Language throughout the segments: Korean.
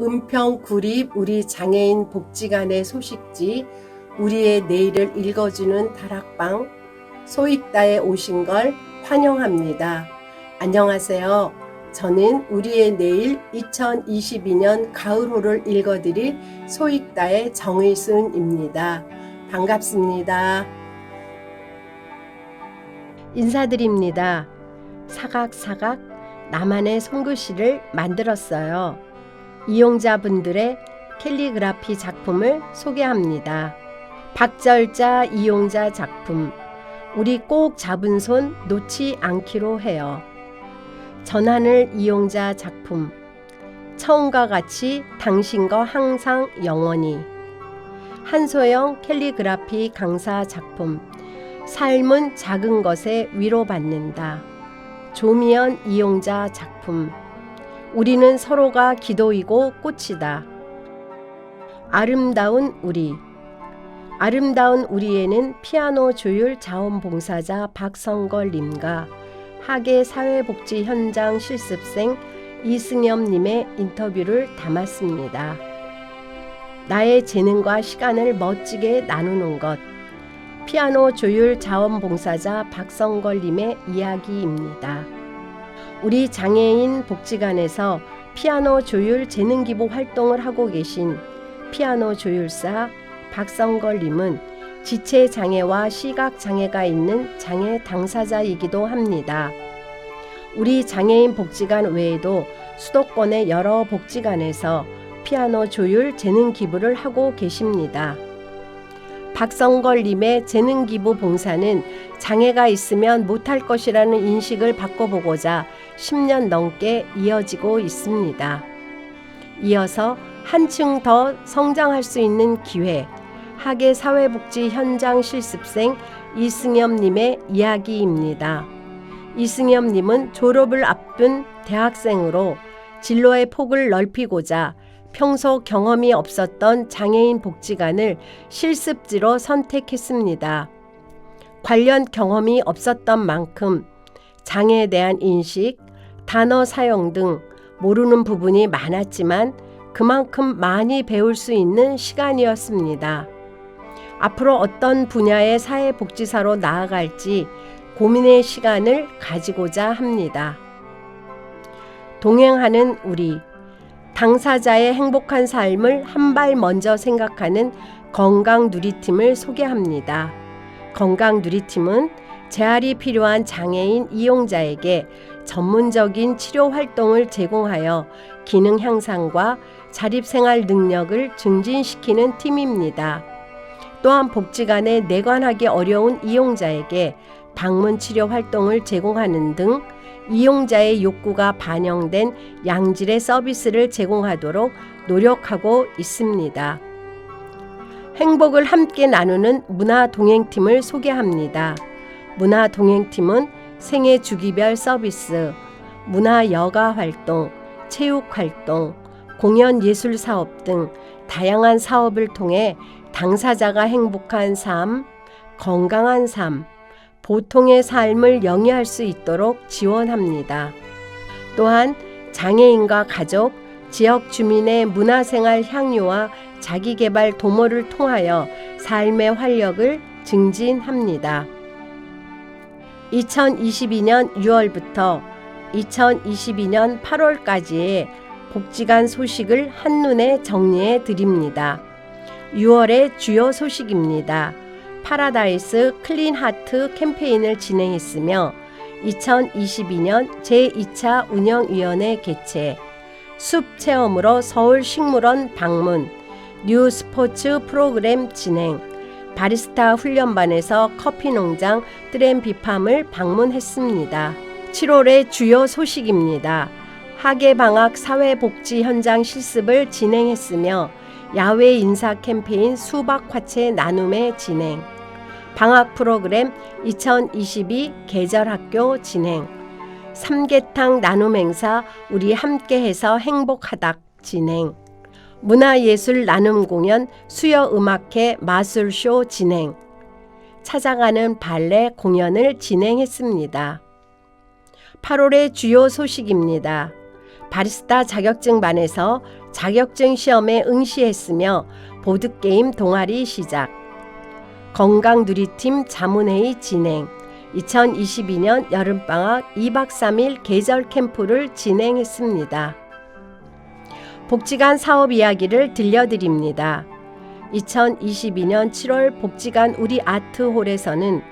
은평 구립 우리 장애인 복지관의 소식지 우리의 내일을 읽어주는 다락방 소익다에 오신 걸 환영합니다. 안녕하세요. 저는 우리의 내일 2022년 가을호를 읽어드릴 소익다의 정의순입니다. 반갑습니다. 인사드립니다. 사각사각 나만의 손글씨를 만들었어요. 이용자분들의 캘리그라피 작품을 소개합니다. 박절자 이용자 작품. 우리 꼭 잡은 손 놓지 않기로 해요. 전하늘 이용자 작품. 처음과 같이 당신과 항상 영원히. 한소영 캘리그라피 강사 작품. 삶은 작은 것에 위로받는다. 조미연 이용자 작품. 우리는 서로가 기도이고 꽃이다. 아름다운 우리. 아름다운 우리에는 피아노 조율 자원봉사자 박성걸 님과 하계 사회복지 현장 실습생 이승엽 님의 인터뷰를 담았습니다. 나의 재능과 시간을 멋지게 나누는 것. 피아노 조율 자원봉사자 박성걸 님의 이야기입니다. 우리 장애인 복지관에서 피아노 조율 재능 기부 활동을 하고 계신 피아노 조율사 박성걸 님은 지체 장애와 시각 장애가 있는 장애 당사자이기도 합니다. 우리 장애인 복지관 외에도 수도권의 여러 복지관에서 피아노 조율 재능 기부를 하고 계십니다. 박성걸 님의 재능 기부 봉사는 장애가 있으면 못할 것이라는 인식을 바꿔보고자 10년 넘게 이어지고 있습니다. 이어서 한층 더 성장할 수 있는 기회, 하계 사회복지 현장 실습생 이승엽님의 이야기입니다. 이승엽님은 졸업을 앞둔 대학생으로 진로의 폭을 넓히고자 평소 경험이 없었던 장애인 복지관을 실습지로 선택했습니다. 관련 경험이 없었던 만큼 장애에 대한 인식, 단어 사용 등 모르는 부분이 많았지만 그만큼 많이 배울 수 있는 시간이었습니다. 앞으로 어떤 분야의 사회복지사로 나아갈지 고민의 시간을 가지고자 합니다. 동행하는 우리 당사자의 행복한 삶을 한 발 먼저 생각하는 건강 누리팀을 소개합니다. 건강 누리팀은 재활이 필요한 장애인 이용자에게 전문적인 치료 활동을 제공하여 기능 향상과 자립생활 능력을 증진시키는 팀입니다. 또한 복지관에 내관하기 어려운 이용자에게 방문 치료 활동을 제공하는 등 이용자의 욕구가 반영된 양질의 서비스를 제공하도록 노력하고 있습니다. 행복을 함께 나누는 문화 동행팀을 소개합니다. 문화 동행팀은 생애 주기별 서비스, 문화 여가 활동, 체육 활동, 공연 예술 사업 등 다양한 사업을 통해 당사자가 행복한 삶, 건강한 삶, 보통의 삶을 영위할 수 있도록 지원합니다. 또한 장애인과 가족, 지역 주민의 문화생활 향유와 자기개발 도모를 통하여 삶의 활력을 증진합니다. 2022년 6월부터 2022년 8월까지의 복지관 소식을 한눈에 정리해 드립니다. 6월의 주요 소식입니다. 파라다이스 클린 하트 캠페인을 진행했으며 2022년 제2차 운영위원회 개최, 숲 체험으로 서울 식물원 방문, 뉴 스포츠 프로그램 진행, 바리스타 훈련반에서 커피 농장 트램비팜을 방문했습니다. 7월의 주요 소식입니다. 하계방학 사회복지 현장 실습을 진행했으며 야외 인사 캠페인 수박 화채 나눔의 진행, 방학 프로그램 2022 계절 학교 진행, 삼계탕 나눔 행사 우리 함께해서 행복하다 진행, 문화예술 나눔 공연 수요 음악회 마술쇼 진행, 찾아가는 발레 공연을 진행했습니다. 8월의 주요 소식입니다. 바리스타 자격증 반에서 자격증 시험에 응시했으며 보드게임 동아리 시작. 건강 누리팀 자문회의 진행. 2022년 여름방학 2박 3일 계절 캠프를 진행했습니다. 복지관 사업 이야기를 들려드립니다. 2022년 7월 복지관 우리 아트홀에서는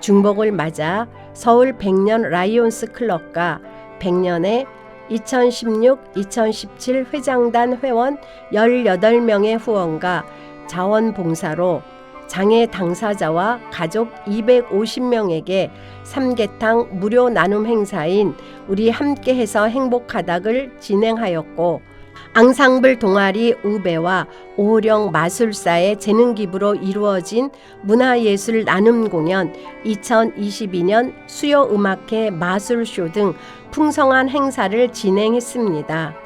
중복을 맞아 서울 백년 라이온스 클럽과 백년의 2016-2017 회장단 회원 18명의 후원과 자원봉사로 장애 당사자와 가족 250명에게 삼계탕 무료 나눔 행사인 우리 함께해서 행복하닥을 진행하였고 앙상블 동아리 우배와 오호령 마술사의 재능 기부로 이루어진 문화예술 나눔 공연 2022년 수요 음악회 마술쇼 등 풍성한 행사를 진행했습니다.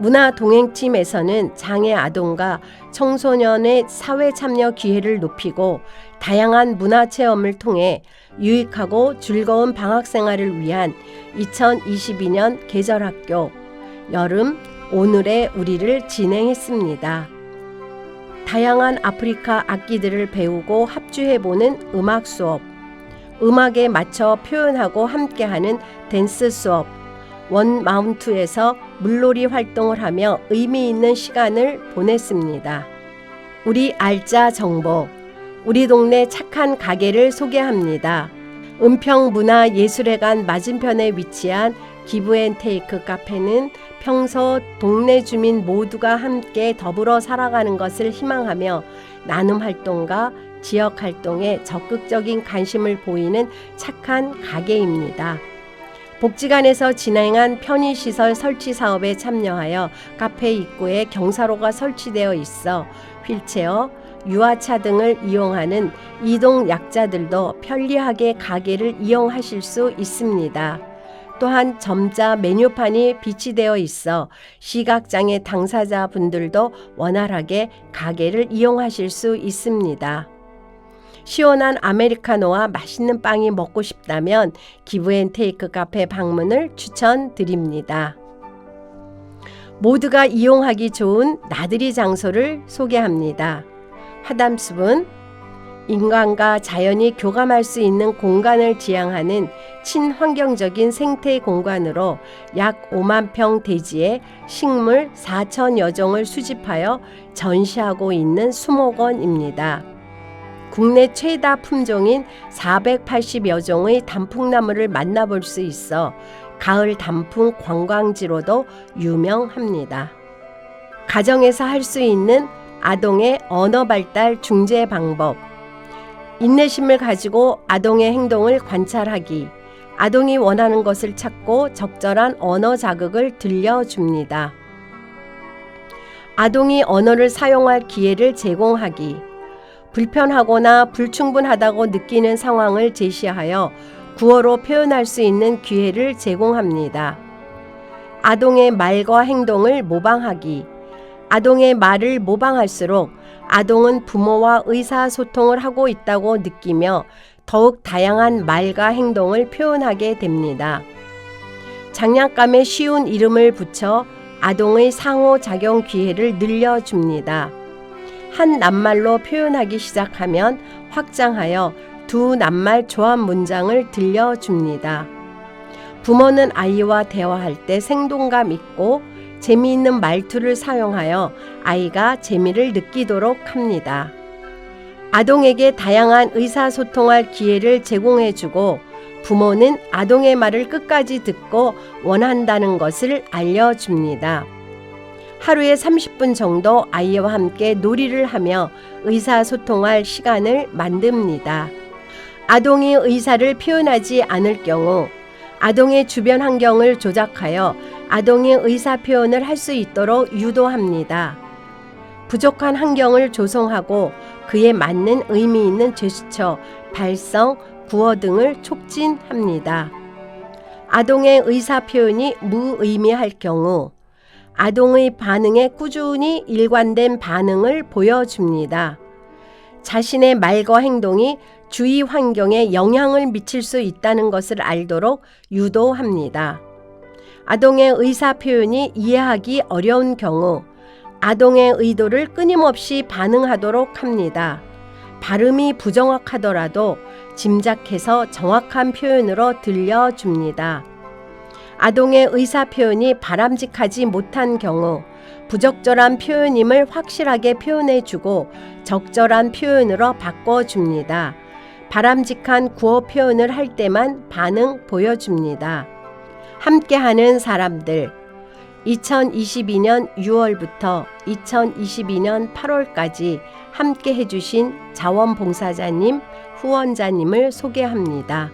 문화 동행팀에서는 장애 아동과 청소년의 사회 참여 기회를 높이고 다양한 문화 체험을 통해 유익하고 즐거운 방학 생활을 위한 2022년 계절학교 여름 오늘의 우리를 진행했습니다. 다양한 아프리카 악기들을 배우고 합주해보는 음악 수업, 음악에 맞춰 표현하고 함께하는 댄스 수업, 원 마운트에서 물놀이 활동을 하며 의미 있는 시간을 보냈습니다. 우리 알짜 정보, 우리 동네 착한 가게를 소개합니다. 은평문화예술회관 맞은편에 위치한 기브앤테이크 카페는 평소 동네 주민 모두가 함께 더불어 살아가는 것을 희망하며 나눔 활동과 지역 활동에 적극적인 관심을 보이는 착한 가게입니다. 복지관에서 진행한 편의시설 설치 사업에 참여하여 카페 입구에 경사로가 설치되어 있어 휠체어, 유아차 등을 이용하는 이동 약자들도 편리하게 가게를 이용하실 수 있습니다. 또한 점자 메뉴판이 비치되어 있어 시각장애 당사자분들도 원활하게 가게를 이용하실 수 있습니다. 시원한 아메리카노와 맛있는 빵이 먹고 싶다면 기브앤테이크 카페 방문을 추천드립니다. 모두가 이용하기 좋은 나들이 장소를 소개합니다. 화담숲은 인간과 자연이 교감할 수 있는 공간을 지향하는 친환경적인 생태 공간으로 약 5만 평 대지에 식물 4천여 종을 수집하여 전시하고 있는 수목원입니다. 국내 최다 품종인 480여 종의 단풍나무를 만나볼 수 있어 가을 단풍 관광지로도 유명합니다. 가정에서 할 수 있는 아동의 언어 발달 중재 방법. 인내심을 가지고 아동의 행동을 관찰하기. 아동이 원하는 것을 찾고 적절한 언어 자극을 들려줍니다. 아동이 언어를 사용할 기회를 제공하기. 불편하거나 불충분하다고 느끼는 상황을 제시하여 구어로 표현할 수 있는 기회를 제공합니다. 아동의 말과 행동을 모방하기. 아동의 말을 모방할수록 아동은 부모와 의사소통을 하고 있다고 느끼며 더욱 다양한 말과 행동을 표현하게 됩니다. 장난감에 쉬운 이름을 붙여 아동의 상호작용 기회를 늘려줍니다. 한 낱말로 표현하기 시작하면 확장하여 두 낱말 조합 문장을 들려줍니다. 부모는 아이와 대화할 때 생동감 있고 재미있는 말투를 사용하여 아이가 재미를 느끼도록 합니다. 아동에게 다양한 의사소통할 기회를 제공해주고 부모는 아동의 말을 끝까지 듣고 원한다는 것을 알려줍니다. 하루에 30분 정도 아이와 함께 놀이를 하며 의사소통할 시간을 만듭니다. 아동이 의사를 표현하지 않을 경우 아동의 주변 환경을 조작하여 아동의 의사 표현을 할 수 있도록 유도합니다. 부족한 환경을 조성하고 그에 맞는 의미 있는 제스처, 발성, 구어 등을 촉진합니다. 아동의 의사 표현이 무의미할 경우 아동의 반응에 꾸준히 일관된 반응을 보여줍니다. 자신의 말과 행동이 주위 환경에 영향을 미칠 수 있다는 것을 알도록 유도합니다. 아동의 의사 표현이 이해하기 어려운 경우 아동의 의도를 끊임없이 반응하도록 합니다. 발음이 부정확하더라도 짐작해서 정확한 표현으로 들려줍니다. 아동의 의사 표현이 바람직하지 못한 경우 부적절한 표현임을 확실하게 표현해주고 적절한 표현으로 바꿔줍니다. 바람직한 구어 표현을 할 때만 반응 보여줍니다. 함께하는 사람들 2022년 6월부터 2022년 8월까지 함께 해주신 자원봉사자님, 후원자님을 소개합니다.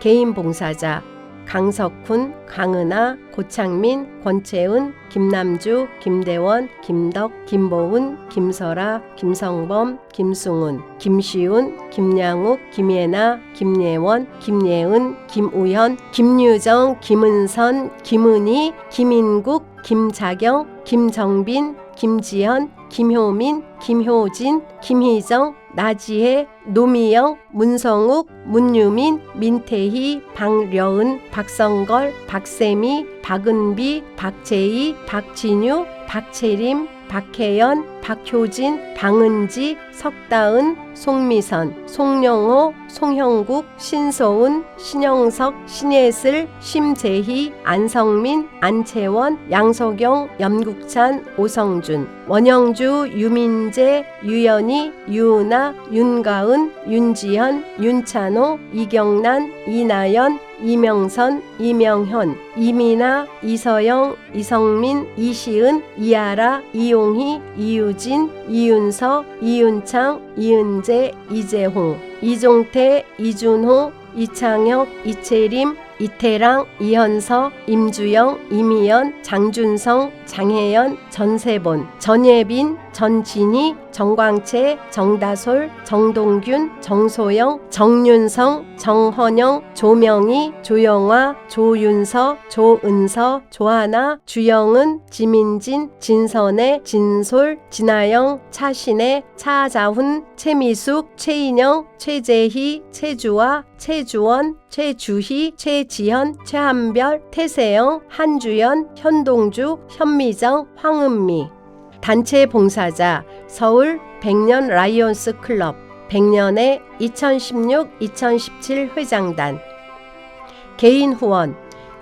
개인 봉사자 강석훈, 강은아, 고창민, 권채은, 김남주, 김대원, 김덕, 김보은, 김설아, 김성범, 김승훈, 김시훈, 김양욱, 김예나, 김예원, 김예은, 김우현, 김유정, 김은선, 김은희, 김인국, 김자경, 김정빈, 김지현, 김효민, 김효진, 김희정, 나지혜, 노미영, 문성욱, 문유민, 민태희, 박려은, 박성걸, 박세미, 박은비, 박재희, 박진유, 박채림, 박혜연, 박효진, 방은지, 석다은, 송미선, 송영호, 송형국, 신소은, 신영석, 신예슬, 심재희, 안성민, 안채원, 양석영, 염국찬, 오성준, 원영주, 유민재, 유연희, 유은아, 윤가은, 윤지현, 윤찬호, 이경란, 이나연, 이명선, 이명현, 이민아, 이서영, 이성민, 이시은, 이아라, 이용희, 이유진, 이윤서, 이윤창, 이은재, 이재홍, 이종태, 이준호, 이창혁, 이채림, 이태랑, 이현서, 임주영, 이미연, 장준성, 장혜연, 전세본, 전예빈, 전진희, 정광채, 정다솔, 정동균, 정소영, 정윤성, 정헌영, 조명희, 조영화, 조윤서, 조은서, 조하나, 주영은, 지민진, 진선혜, 진솔, 진아영, 차신혜, 차자훈, 최미숙, 최인영, 최재희, 최주아, 최주원, 최주희, 최지현, 최한별, 태세영, 한주연, 현동주, 현미정, 황은미 단체 봉사자 서울 백년 라이온스 클럽 백년의 2016-2017 회장단. 개인 후원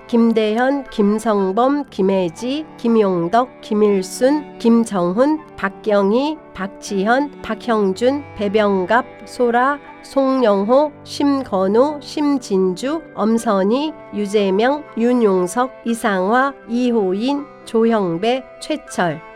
김대현, 김성범, 김혜지, 김용덕, 김일순, 김정훈, 박경희, 박지현, 박형준, 배병갑, 소라, 송영호, 심건우, 심진주, 엄선희, 유재명, 윤용석, 이상화, 이호인, 조형배, 최철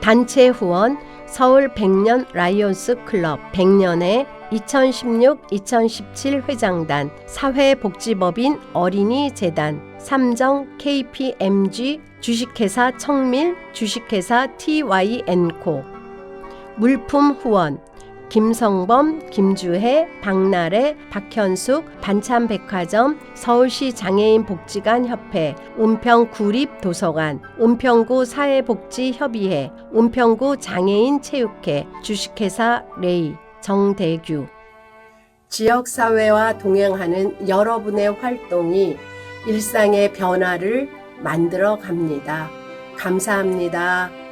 단체 후원 서울 백년 라이온스 클럽 백년의 2016-2017 회장단 사회복지법인 어린이재단 삼정 KPMG 주식회사 청밀 주식회사 TYN코. 물품 후원 김성범, 김주혜, 박나래, 박현숙, 반찬백화점, 서울시 장애인 복지관 협회, 은평 구립 도서관, 은평구 사회복지협의회, 은평구 장애인 체육회, 주식회사 레이, 정대규. 지역사회와 동행하는 여러분의 활동이 일상의 변화를 만들어 갑니다. 감사합니다.